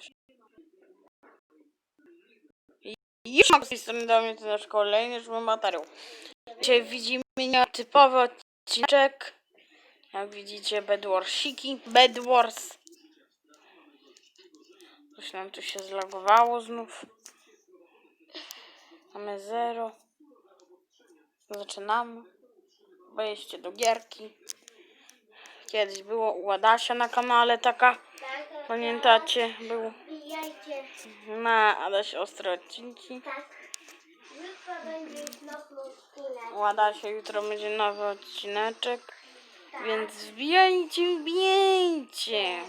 się. I już mam z tej strony do mnie nasz kolejny już mam materiał. Dzisiaj widzimy nietypowy odcinek. Jak widzicie, Bedwarsiki. Bedwars. Coś nam tu się zlagowało znów. Mamy zero. Zaczynamy. Wejście do gierki. Kiedyś było u Adasia na kanale taka. Tak, Pamiętacie? Był Wbijajcie. na Adaś ostre odcinki. Tak. Jutro będzie nowy odcinek. U Adasia jutro będzie nowy odcineczek. Więc wbijajcie, wbijajcie.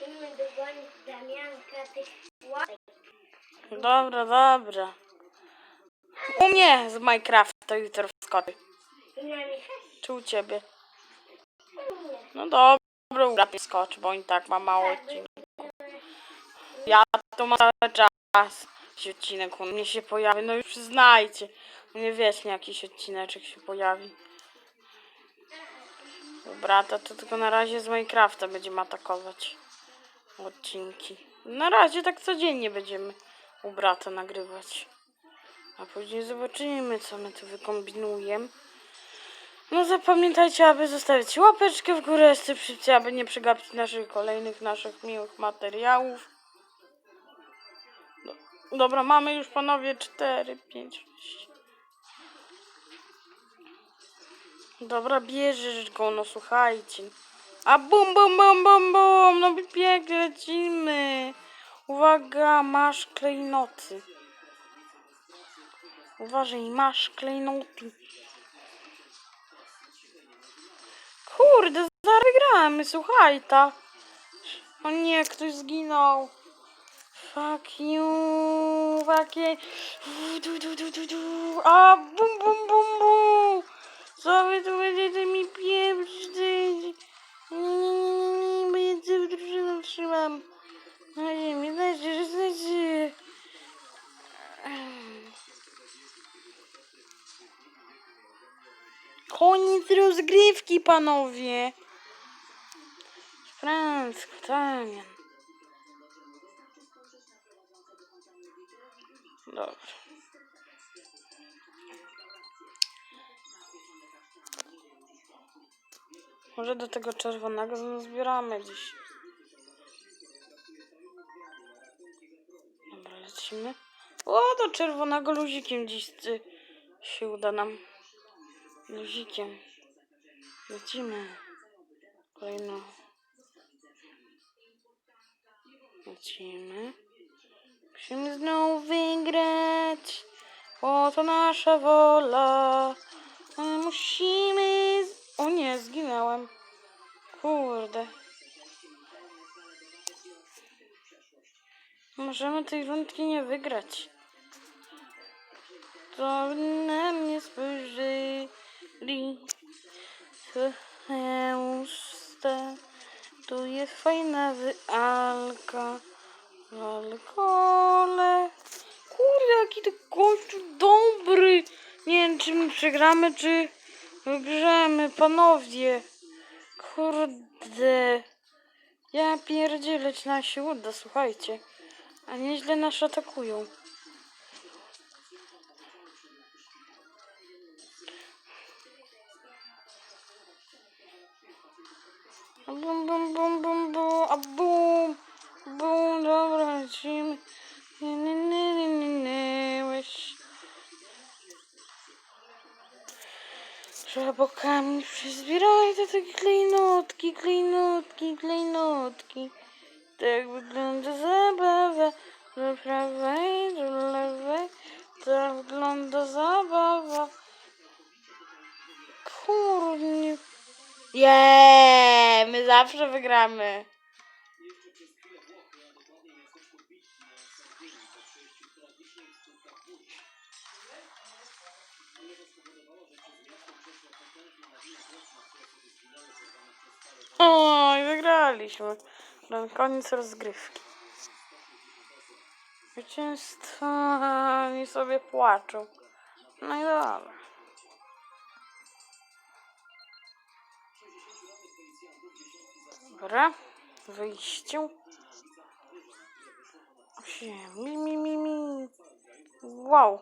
Musimy dogonić Damianka tych łapek. Dobra, dobra. U mnie z Minecrafta jutro wskoczy. I na. Czy u ciebie? No dobra, u Rapie skoczy, bo i tak ma mało odcinków. Ja to mam cały czas. Jakiś odcinek u mnie się pojawi, no już przyznajcie. U mnie wiecznie jakiś odcineczek się pojawi. U brata to tylko na razie z Minecrafta będziemy atakować odcinki. Na razie tak codziennie będziemy u brata nagrywać. A później zobaczymy, co my tu wykombinujemy. No zapamiętajcie, aby zostawić łapeczkę w górę, subskrypcję, aby nie przegapić naszych kolejnych, naszych miłych materiałów. Do, dobra, mamy już panowie 4, 5, 6. Dobra, bierzesz go, no słuchajcie. A bum, bum, bum, bum, bum, no pięknie lecimy. Uwaga, masz klejnoty. Uważaj, masz klejnoty. Zagramy, słuchaj ta. O nie, ktoś zginął. Fuck you, fuck you. Du, du, du, du, du. A, bum, bum, bum, bum. Co wy tu będziecie mi pieprzyć? Nie, nie, nie, nie, nie, bo drużynę trzymam. Na ziemi, znajdzie, że znajdzie. Koniec rozgrywki, panowie. Franc, Damian. Dobra. Może do tego czerwonego zbieramy dziś. Dobra, lecimy. O, do czerwonego luzikiem dziś y, się uda nam. Luzikiem. Lecimy. Kolejno. Lecimy. Musimy znowu wygrać. Bo to nasza wola. My musimy. O nie, zginąłem. Kurde. Możemy tej rundki nie wygrać. To na mnie spojrzeli. Jest fajna wyalka. W alkohole. Kurde, jaki to gościu dobry. Nie wiem, czy my przegramy, czy wygrzemy, panowie. Kurde. Ja pierdzielę, czy nam się uda, słuchajcie. A nieźle nas atakują. Bum, bum, bum, bum, bum, a bum, bum, dobra, lecimy. Nie, nie, nie, nie, nie, nie, łyś. Trzeba bokami przyzbierać te takie klejnotki, klejnotki, klejnotki. Tak wygląda zabawa, do prawej, do lewej. Tak wygląda zabawa. Kurde. Jeee, my zawsze wygramy. Oj, wygraliśmy. No, koniec rozgrywki. Zwycięstwo, oni sobie płaczą. No i dobra. Dobra, wyjściu. Mi, mi, mi, mi. Wow.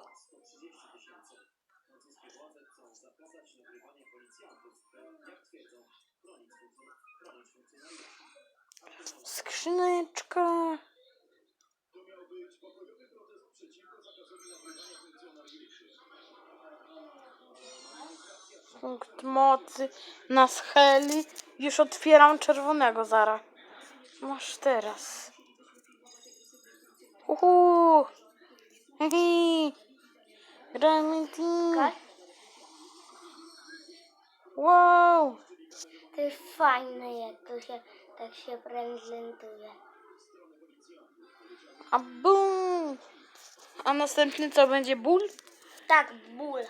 Skrzyneczka. Punkt mocy na scheli. Już otwieram czerwonego zara. Masz teraz. Uhu. Hihi. Gramy team. Wow. To jest fajne, jak to się tak się prezentuje. A bum. A następny co będzie ból? Tak, ból.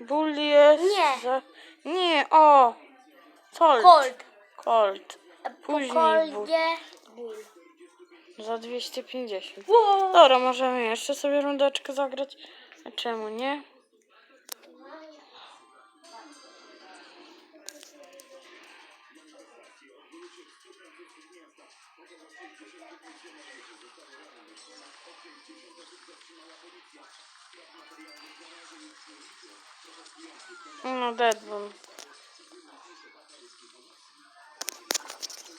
Ból jest. Nie. Za... Nie, o. Colt. Colt. Colt. Po Później koldzie ból. Za 250. Wow. Dobra, możemy jeszcze sobie rundeczkę zagrać. A czemu nie? No, Deadpool.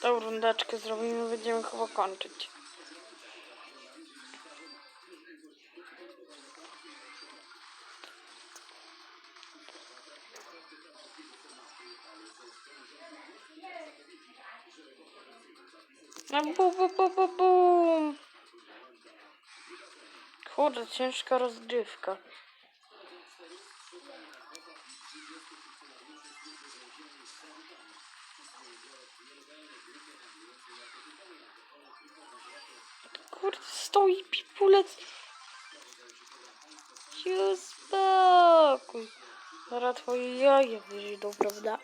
Tą rundeczkę zrobimy, będziemy chyba kończyć. No bu, bu, bu, bu. Kurde, ciężka rozgrywka. Kurde, stoi pipulec. Się spokój. Zaraz twoje jaja wyjdą, prawda?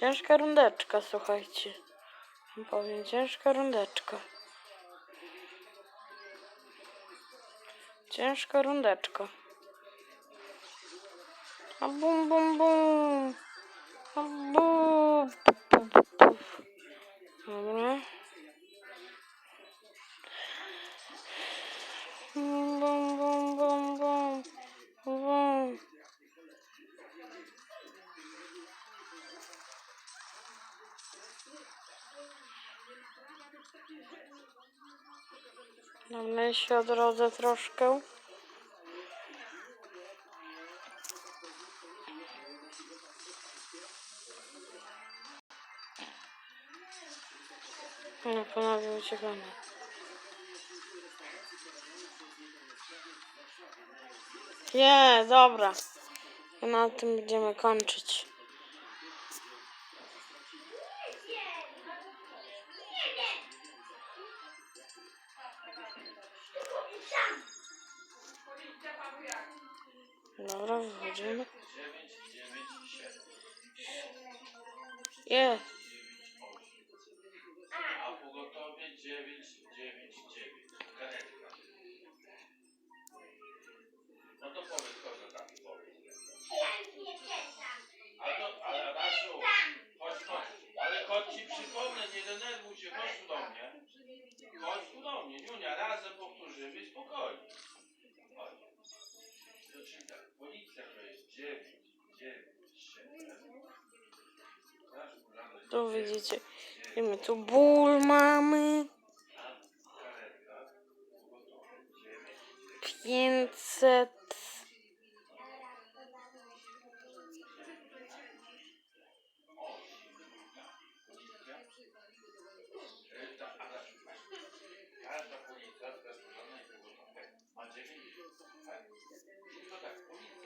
Ciężka rundeczka, słuchajcie. Powiem, ciężka rundeczka. Ciężka rundeczka. A bum, bum, bum. A bum. Puf, puf, puf. Dobra. Bum, bum, bum, bum, bum. Bum. Damy się odrodzę troszkę. No ponownie uciekamy. Nie, dobra. Na tym będziemy kończyć. Dobra, wychodzimy. Jest. Pogotowie 999. Karetka. No to powiedz kogo tam powiedz. A to, ale Adasiu, chodź, chodź. Ale chodź ci przypomnę, nie denerwuj się, chodź tu do mnie. Chodź tu do mnie, Niunia, razem powtórzymy spokojnie. Chodź. To czyli tak, policja to jest 9, 9, 7. Tu widzicie. Wiemy, tu ból mamy. Karetka, pogotowie 9, 500. Każda policja też porządna i pogotowa ma 9 tak? To tak, policja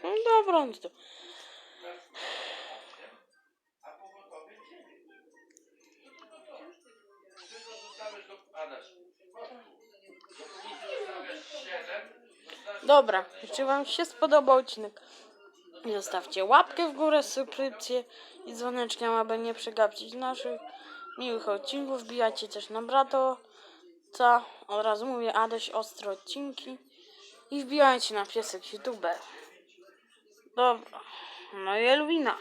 No dobra, no to. a pogotowie 9. No to zostawiasz do... Adaś. Do policji zostawiasz 7, zostawiasz... Dobra, jeśli Wam się spodobał odcinek, zostawcie łapkę w górę, subskrypcję i dzwoneczkiem, aby nie przegapić naszych miłych odcinków. Wbijajcie też na brato, co od razu mówię, Adaś ostre odcinki i wbijajcie na piesek YouTube. Dobra, no i Elwina.